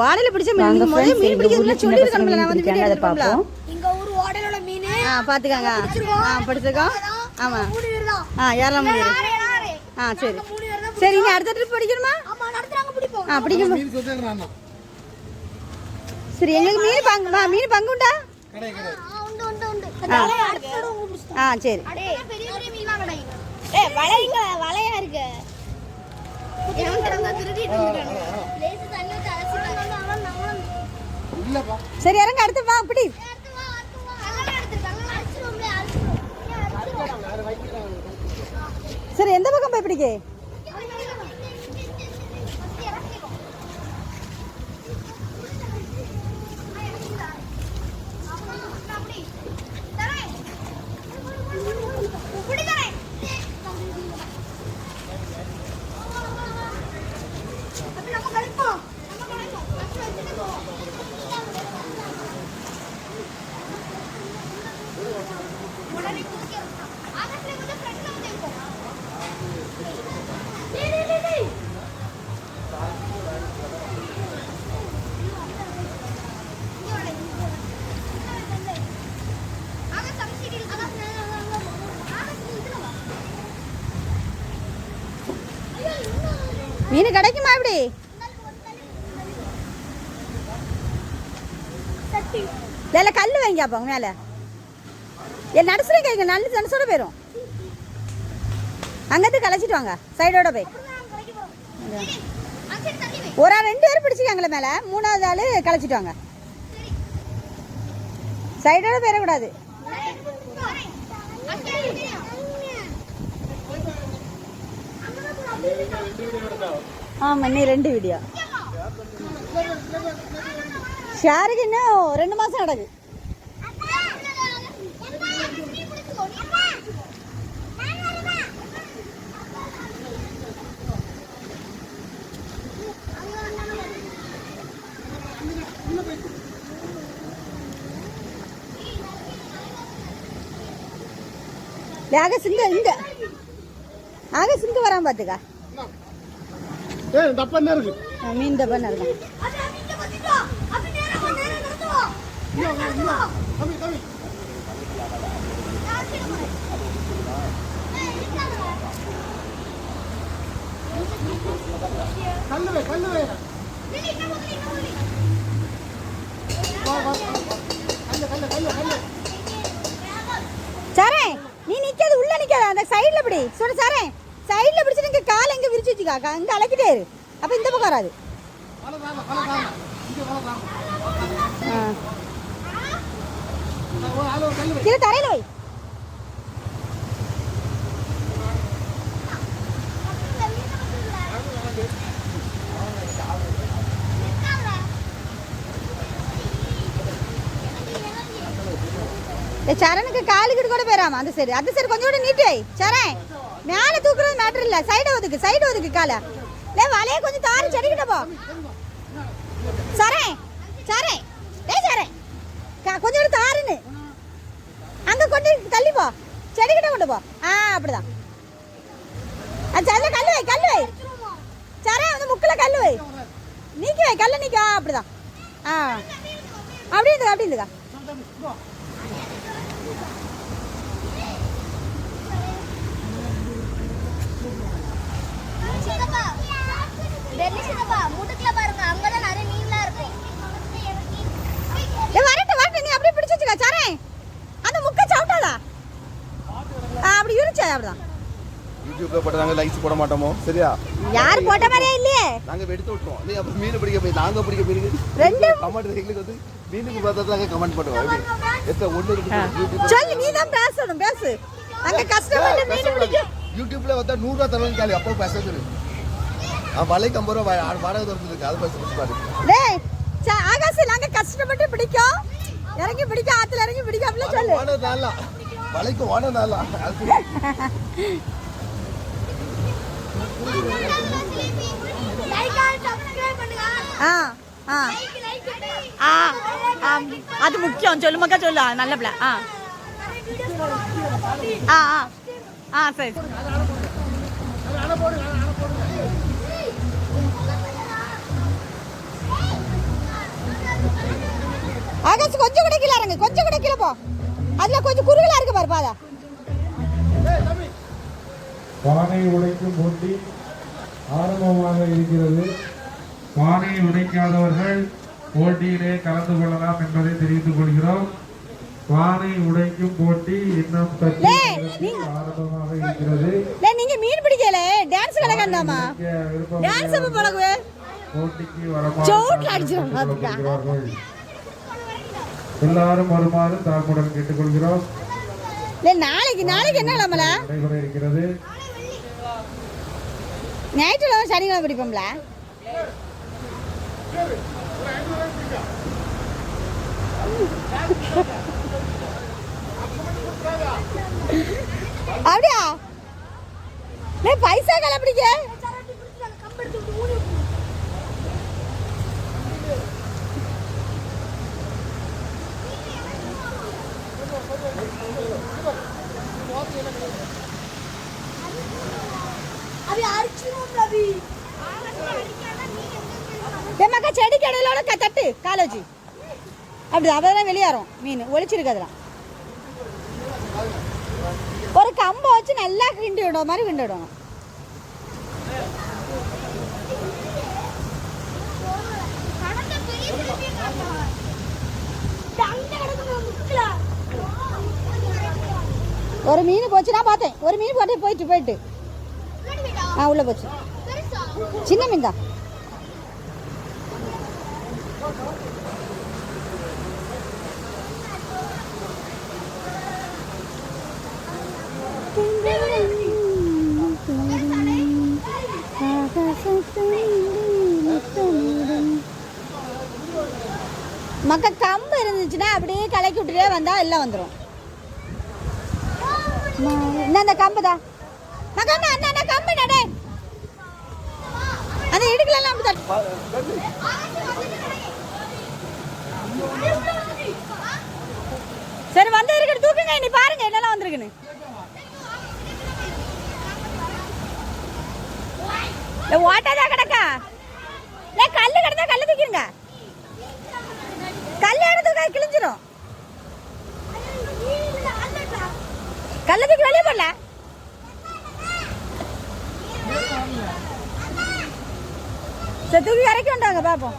ஓடையில பிடிச்ச மீன் நீங்க முதல்ல மீன் பிடிக்கிறதுல ஊர்ல சின்ன சொல்லிருக்கணும்ல நான் வந்து வீடியோ பார்ப்போம். இங்க ஒரு ஓடலோட மீன் ஆ பாத்துக்கங்க ஆ பிடிச்சிருக்கோம். ஆமா. ஆ ஏறலாம் யாரு? ஆ சரி. சரி இனி அடுத்த ட்ரிப் படிக்கணுமா ஆமா நடத்துறாங்க பிடிப்போம். ஆ பிடிக்கும். மீன் சொல்றேன் சரி எங்களுக்கு மீன் பங்கு மா, மீன் பங்கு உண்டா? கடை கடை. ஆ, உண்டு உண்டு உண்டு. ஆ. அடுத்த சரி. அடே பெரிய பெரிய மீன் தான் கிடைக்கும் ஏய் வளைங்க வளையா இருக்கு? லேசு தண்ணி ஊத்தி சரி இறங்க அடுத்து வா பிடி அடுத்து வா, அடுத்து வா. கல்லெல்லாம் எடுத்துருக்காங்க. அடிச்சிருவோம்ல, அடிச்சிருவோம். ஏன் அடிச்சிருவோம்? சரி எந்த பக்கம் போய் பிடிக்க மீன் கிடைக்குமா இப்படி? இல்ல கல் வைங்க அப்போ மேல. என் நடுசுல கேங்க நல்ல நடுசோட போயிடும் அங்கேருந்து கலைச்சிட்டு வாங்க சைடோட போய். ஒரு ஆள் ரெண்டு பேரும் பிடிச்சிக்காங்களே மேல மூணாவது ஆளு கலைச்சிட்டு வாங்க. சைடோட போயிடக்கூடாது. ஆமா இன்னும் ரெண்டு வீடியோ ஷேருக்கு இன்னும் ரெண்டு மாதம் நடக்கு ஆகஸ்ட் இங்க. இங்க ஆகஸ்ட் இங்க வராம பார்த்துக்கா ஏய் டப்பா என்ன இருக்கு? மீன் கல்லு கல்லு சரே நீ நிக்காது உள்ள நிக்காத. அந்த சைடுல பிடி. சொல்லு சரே. சைடுல பிடிச்சு இங்கே காலை எங்க விரிச்சு வச்சுக்கா இங்க அழைக்கிட்டே இரு. அப்போ இந்த பக்கம் வராது. வலை தாங்க வை கீழே தரையில வை. ஏய், சரணுக்கு காலுக்கிட்டு கூட போயிடாமா அந்த சரி அந்த சரி கொஞ்சம் கூட நீட்டு வை. சரண். மேலே தூக்குறது மேட்டர் இல்ல சைடு ஒதுக்கு சைடு ஒதுக்கு காலை. லே வலைய கொஞ்சம் தாரி செடிக்கிட்ட போ. சரே சரே டேய் சரேன் கொஞ்சம் கூட தாருன்னு அங்க கொண்டு தள்ளி போ. செடிக்கிட்ட கொண்டு போ. ஆ அப்படிதான். அது அதுல கல்லு வை கல்லு வை. சரேன் வந்து முக்கில் கல்லு வை. நீக்கி வை கல்ல நீக்கி. ஆ அப்படிதான். ஆ. அப்படி இருந்துக்கா அப்படி இருந்துக்கா சித்தப்பா டெல்லி சித்தப்பா முட்டுக்குள்ள பாருங்க அங்கதான் நிறைய மீன்லாம் இருக்கும் ஏ வரட்டும் வரட்டும் நீ அப்படியே பிடிச்சு வச்சுக்கா சரேன் அந்த முக்கை சாப்பிட்டாதா ஆ அப்படி இருந்துச்சு அப்படிதான். யூடியூப்ல போட்டு நாங்க லைக்ஸ் போட மாட்டோமோ? சரியா? யார் போட்ட மாதிரியே இல்லையே. நாங்க எடுத்து விட்டுருவோம். நீ அப்புறம் மீன் பிடிக்க போய் நாங்க பிடிக்க போயிருக்கு ரெண்டு கமெண்ட் எங்களுக்கு வந்து மீனுக்கு பார்த்தா தாங்க கமெண்ட் பண்ணுவோம் எத்தனை ஒண்ணு யூடியூப்ல சொல்லு நீ தான் பேசணும் பேசு. அங்க கஷ்டப்பட்டு மீன் பிடிக்கும் யூடியூப்ல வந்தா நூறு ரூபா தரணும் கேள்வி அப்போ பேச சொல்லு. வலைக்கு ஐம்பது ரூபா வாடகை இருக்கு அது பேச பாரு. டேய் ச- ஆகாஷ் நாங்க கஷ்டப்பட்டு பிடிக்கும். இறங்கி பிடிக்க ஆத்துல இறங்கி பிடிக்க அப்படிலாம் சொல்லு. ஓனர் நாளா வலைக்கு ஓனர் நாளா ஆ ஆ. ஆ. அது முக்கியம். சொல்லு மக்கா சொல்லு. நல்ல பிள்ளை. ஆ. ஆ ஆ. ஆ சரி. ஆகாஷ் கொஞ்சம் கூட கீழே இறங்கு கொஞ்சம் கூட கீழே போ. அதுல கொஞ்சம் குறுகலா இருக்கு பாரு பாதா. பானை உடைக்கும் போட்டி ஆரம்பமாக இருக்கிறது. பானை உடைக்காதவர்கள் போட்டியிலே கலந்து கொள்ளலாம் என்பதை தெரிவித்துக் கொள்கிறோம். பானை உடைக்கும் போட்டி இன்னும் சற்று ஆரம்பமாக இருக்கிறது. நீங்க மீன் பிடிக்கல டான்ஸ் கலக்கண்டாமா டான்ஸ் போட்டிக்கு வரமாறு சவுட்ல. எல்லாரும் வருமாறு தாழ்மையுடன் கேட்டுக்கொள்கிறோம். நாளைக்கு நாளைக்கு என்ன கிழமல நடைபெற இருக்கிறது. ஞாயிற்றுக்கிழமை சனிக்கிழமை பிடிப்போம்ல? அப்படியா? டேய் பைசா கலை பிடிக்க டேய் மக்கா செடி கடையிலோட தட்டு காலை வச்சு அப்படி அதெல்லாம் வெளியேறும் மீன். ஒழிச்சிருக்கு அதெல்லாம். ஒரு கம்பை வச்சு நல்லா கிண்டி விடுற மாதிரி கிண்டி விடணும். கடந்த பெரிய திருப்பி காட்டா அங்க கிடக்குது முக்கில ஒரு மீன் போச்சு நான் பார்த்தேன். ஒரு மீன் போட்டு போயிட்டு போயிட்டு. ஆ உள்ளே போச்சு. சின்ன மீன் தான் மக்க கம்பு இருந்துச்சுன்னா அப்படியே கலக்கி விட்டுட்டே வந்தா எல்லாம் வந்துடும் என்ன அந்த கம்பு தான் அண்ணா அண்ணா, அண்ணா கம்பு நடே அந்த எடுக்கலாம் சரி வந்து இருக்கு தூக்குங்க நீ பாருங்க என்னெல்லாம் வந்திருக்குன்னு. இல்ல, ஓட்டாதான் கிடக்கா? கல்லு கிடந்தா கல்லு தூக்கிடுங்க கல் எடுத்து கிழிஞ்சிரும். கல்ல தூக்கி வெளியே போடல. சரி தூக்கி இறக்கி வந்தாங்க பாப்போம்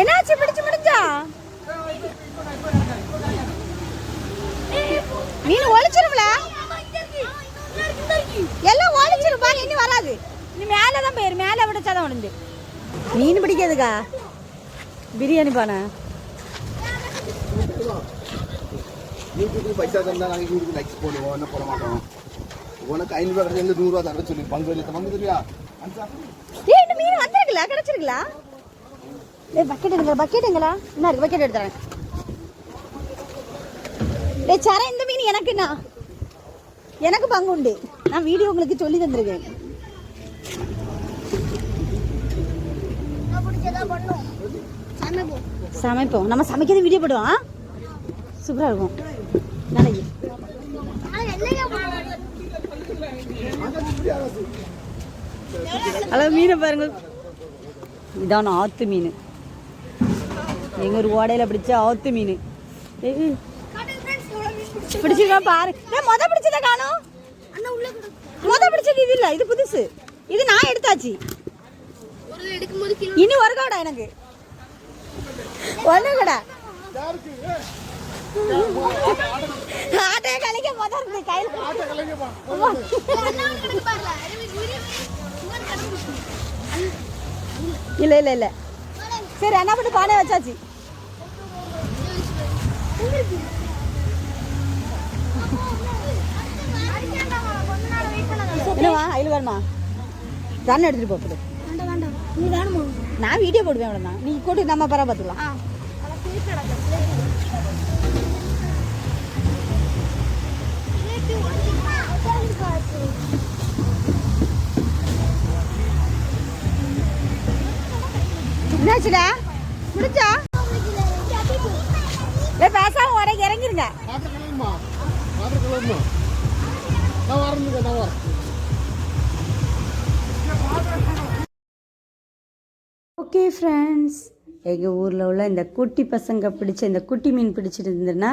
என்னாச்சு பிடிச்சு முடிஞ்சா மீன் ஒழிச்சிரும்ல எல்லாம் ஒழிச்சிரும் பாருங்க இனி வராது. இனி மேலே தான் போயிரு மேலே விடச்சாதான் உடஞ்சு மீன் பிடிக்காதுக்கா? பிரியாணி பானை. பைசா தந்தா நாங்கள் யூடியூப் லைக்ஸ் போடுவோம் என்ன போட மாட்டோம். உனக்கு ஐநூறுரூவா கிடைச்சா எங்களுக்கு நூறுரூவா தர சொல்லி பங்கு வெளியே பங்கு தெரியா மீன் வந்திருக்குல்ல கிடைச்சிருக்குல்ல? ஏய் பக்கெட் எடுங்க பக்கெட் எங்களா என்ன இருக்கு பக்கெட் எடுத்துறேன். ஏய் சர இந்த மீன் எனக்குண்ணா. எனக்கு பங்கு உண்டு. நான் வீடியோ உங்களுக்கு சொல்லி தந்திருக்கேன். சமைப்போம். நம்ம சமைக்கிறது வீடியோ போடுவோம் சூப்பராக இருக்கும். நாளைக்கு. ஹலோ மீனை பாருங்க. இதான் ஆத்து மீன். எங்கள் ஒரு ஓடையில் பிடிச்ச ஆத்து மீன். பிடிச்சிருக்கா பாரு. மொத பிடிச்சத காணோம். மொத பிடிச்சது இது இல்ல இது புதுசு. இது நான் எடுத்தாச்சு. இனி ஒரு கடை எனக்கு. ஒண்ணு கடை. ஆட்டைய கலைக்க மொத இருக்கு கையில். இல்ல இல்ல இல்ல. சரி என்ன பண்ணி பானை வச்சாச்சு. என்னவா ஐயில் வேணுமா ரன் எடுத்துட்டு போகுது நான் வீடியோ போடுவேன் அவ்வளோதான் நீ கூட்டு நம்ம பரவ பார்த்துக்கலாம். என்னாச்சுடா? முடிச்சா ஏ பேசாம உடனே இறங்கிருங்க. நான் வரணுங்க நான் வரேன். ஓகே ஃப்ரெண்ட்ஸ் எங்கள் ஊரில் உள்ள இந்த குட்டி பசங்க பிடிச்ச இந்த குட்டி மீன் பிடிச்சிருந்துன்னா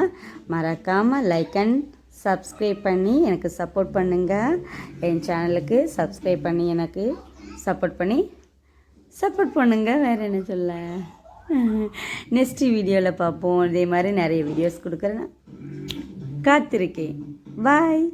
மறக்காமல் லைக் அண்ட் சப்ஸ்கிரைப் பண்ணி எனக்கு சப்போர்ட் பண்ணுங்கள் என் சேனலுக்கு சப்ஸ்கிரைப் பண்ணி எனக்கு சப்போர்ட் பண்ணி சப்போர்ட் பண்ணுங்கள் வேறு என்ன சொல்ல? நெக்ஸ்ட் வீடியோவில் பார்ப்போம். இதே மாதிரி நிறைய வீடியோஸ் கொடுக்குறேன். காத்திருக்கேன். பாய்